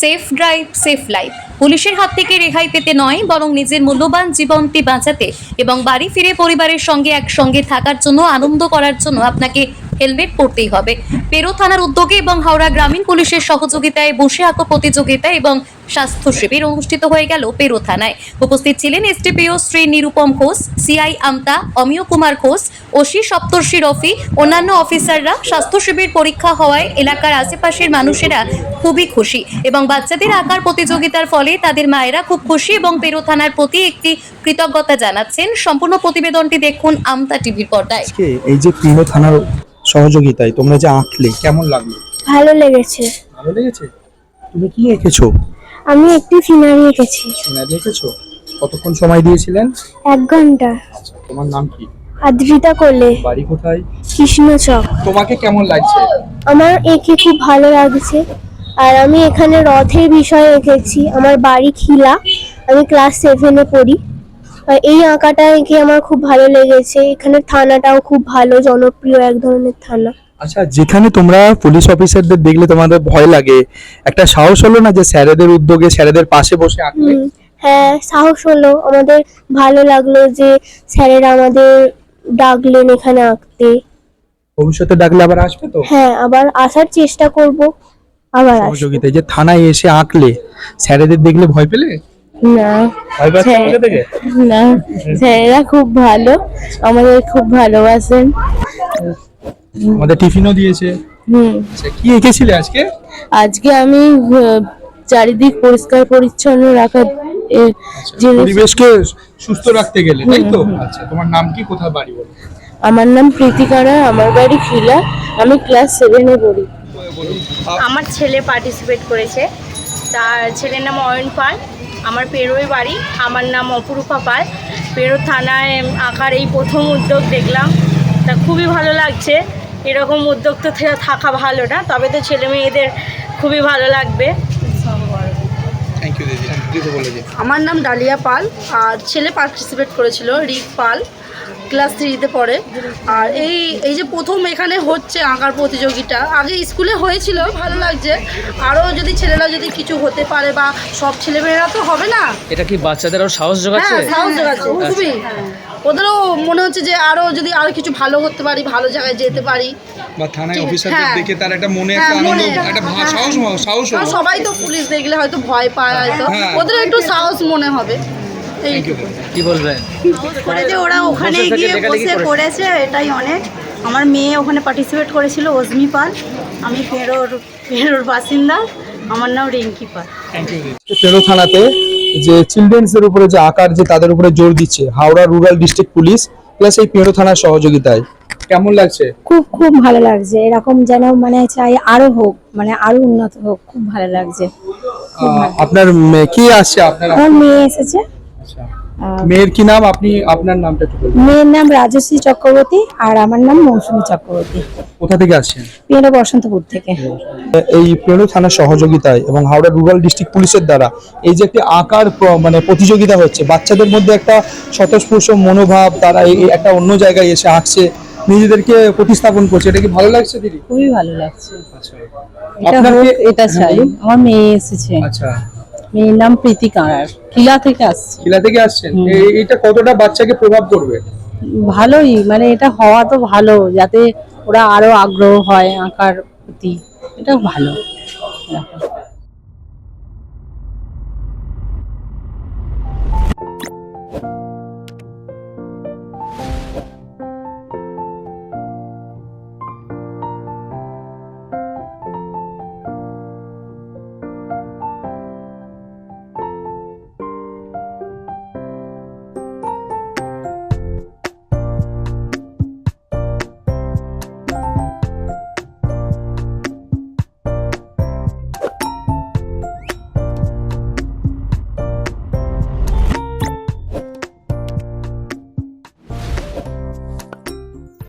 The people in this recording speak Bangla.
Safe drive, safe life. পুলিশের হাত থেকে রেহাই পেতে নয়, বরং নিজের মূল্যবান জীবনটি বাঁচাতে এবং বাড়ি ফিরে পরিবারের সঙ্গে একসঙ্গে থাকার জন্য, আনন্দ করার জন্য আপনাকে হেলমেট পরতেই হবে। পেরো থানার উদ্যোগে এবং হাওড়া গ্রামীণ পুলিশের সহযোগিতায় বসে আঁকো প্রতিযোগিতা এবং স্বাস্থ্য শিবির অনুষ্ঠিত হয়ে গেল পেরো থানায়। উপস্থিত ছিলেন STPO Shri Nirupam Ghosh, CI Amta, Amiya Kumar Ghosh, OC Saptarshi Rafi, অন্যান্য অফিসাররা স্বাস্থ্য শিবির পরীক্ষা হওয়ায় এলাকার আশেপাশের মানুষেরা খুবই খুশি এবং বাচ্চাদের আঁকার প্রতিযোগিতার ফলে তাদের মায়েরা খুব খুশি এবং পেরো থানার প্রতি একটি কৃতজ্ঞতা জানাচ্ছেন। সম্পূর্ণ প্রতিবেদনটি দেখুন আমতা টিভির পর্দায়। এই যে প্রিয় থানার সহযোগিতায় তোমরা যে আঁকলে কেমন লাগল? ভালো লেগেছে। ভালো লেগেছে? তুমি কি এঁকেছো? আমি একটি সিনারি এঁকেছি। সিনারি এঁকেছো? কতক্ষণ সময় দিয়েছিলেন? এক ঘণ্টা। আচ্ছা তোমার নাম কি? আদ্রিতা কোলে। বাড়ি কোথায়? কৃষ্ণচক তোমাকে কেমন লাগছে? আমার এঁকে খুব ভালো লাগছে। আর আমি এখানে রথের বিষয়ে এঁকেছি। আমার বাড়ি খিলা। আমি ক্লাস সেভেনে পড়ি। এই আঁকাটা এঁকে আমার খুব ভালো লেগেছে। এখানে থানাটাও খুব ভালো জনপ্রিয় এক ধরনের থানা। আচ্ছা যেখানে তোমরা পুলিশ অফিসারদের দেখলে তোমাদের ভয় লাগে। একটা সাহস হলো না যে স্যারেদের উদ্যোগে স্যারেদের পাশে বসে হুম, হ্যাঁ সাহস হলো। আমাদের ভালো লাগল যে স্যারেরা আমাদের ডাকলেন এখানে আঁকতে। ভবিষ্যতে ডাকলে আবার আসবে তো? হ্যাঁ আবার আসার চেষ্টা করব। আবার সহযোগিতায় যে থানায় এসে আঁকলে স্যারেদের দেখলে ভয় পেলে? না। না স্যারেরা খুব ভালো আমাদের খুব ভালোবাসেন। আমাদের টিফিনও দিয়েছে। হুম। আচ্ছা কি এঁকেছিলে আজকে? আজকে আমি চারিদিক পরিষ্কার পরিচ্ছন্ন রাখার এ, পরিবেশকে সুস্থ রাখতে গেলে তাই তো? আচ্ছা তোমার নাম কি? কোথায় বাড়ি বলো? আমার নাম প্রীতিকারা আমার বাড়ি খিলা। আমি ক্লাস সেভেনে পড়ি। আমার ছেলে পার্টিসিপেট করেছে। তার ছেলের নাম অয়ন পাল। আমার পেরোয় বাড়ি, আমার নাম অপরূপা পাল। পেরো থানায় আঁকার এই প্রথম উদ্যোগ দেখলাম। তা খুবই ভালো লাগছে। এরকম উদ্যোগ তো থাকা ভালো না, তবে তো ছেলে মেয়েদের খুবই ভালো লাগবে। থ্যাংক ইউ আমার নাম ডালিয়া পাল আর ছেলে পার্টিসিপেট করেছিল রিক পাল ক্লাস থ্রিতে পড়ে। আর এই এই যে প্রথম এখানে হচ্ছে আঁকার প্রতিযোগিতা আগে স্কুলে হয়েছিল ভালো লাগছে। আরও যদি ছেলেরা যদি কিছু হতে পারে বা সব ছেলেমেয়েরা তো হবে না। এটা কি বাচ্চাদের আরও সাহস যোগাচ্ছে? হ্যাঁ সাহস যোগাচ্ছে খুবই। ওদেরও মনে হচ্ছে যে আরও যদি আরও কিছু ভালো করতে পারি ভালো জায়গায় যেতে পারি। বা থানায় অফিসারদের হ্যাঁ। দেখে তার একটা মনে হ্যাঁ, একটা আনন্দ একটা সাহস সাহস সবাই তো পুলিশ দেখলে হয়তো ভয় পায় হয়তো। হ্যাঁ। ওদের একটু সাহস মনে হবে। থ্যাংক ইউ কি বলবেন? করে যে ওরা ওখানে গিয়ে বসে করেছে। এটাই অনেক। আমার মেয়ে ওখানে পার্টিসিপেট করেছিল অজমি পাল। আমি ফেরোর ফেরোর বাসিন্দা। আমার নাম রিঙ্কি পাল। পেরো থানাতে যে চিলড্রেন্স এর উপরে যে আকার যে তাদের উপরে জোর দিচ্ছে Howrah rural district police plus এই পেরো থানার সহযোগিতায়। কেমন লাগছে? খুব খুব ভালো লাগছে। এরকম যেন মানে চাই আরও হোক মানে আরও উন্নত হোক খুব ভালো লাগছে। আপনার কি আসছে আপনার মেয়ে এসেছে। মেয়ের কি নাম? আপনি আপনার নামটা একটু বলুন। মেয়ের নাম রাজশ্রী চক্রবর্তী আর আমার নাম মৌসুমী চক্রবর্তী। কোথা থেকে আসছেন? বসন্তপুর থেকে। এই থানার সহযোগিতায় এবং হাওড়া রুরাল ডিস্ট্রিক্ট পুলিশের দ্বারা এই যে একটি আঁকার মানে প্রতিযোগিতা হচ্ছে বাচ্চাদের মধ্যে একটা স্বতঃস্ফূর্ত মনোভাব তারা এই একটা অন্য জায়গায় এসে আঁকছে নিজেদেরকে প্রতিস্থাপন করছে এটা কি ভালো লাগছে দিদি? খুবই ভালো লাগছে। আচ্ছা। এটা চাই। আমার মেয়ে এসেছে। আচ্ছা। মেয়ের নাম প্রীতি কাঁড়ার কিলা থেকে আসছে। কিলা থেকে আসছেন? এটা কতটা বাচ্চাকে প্রভাব করবে ভালোই মানে এটা হওয়া তো ভালো যাতে ওরা আরও আগ্রহ হয় আঁকার প্রতি। এটা ভালো।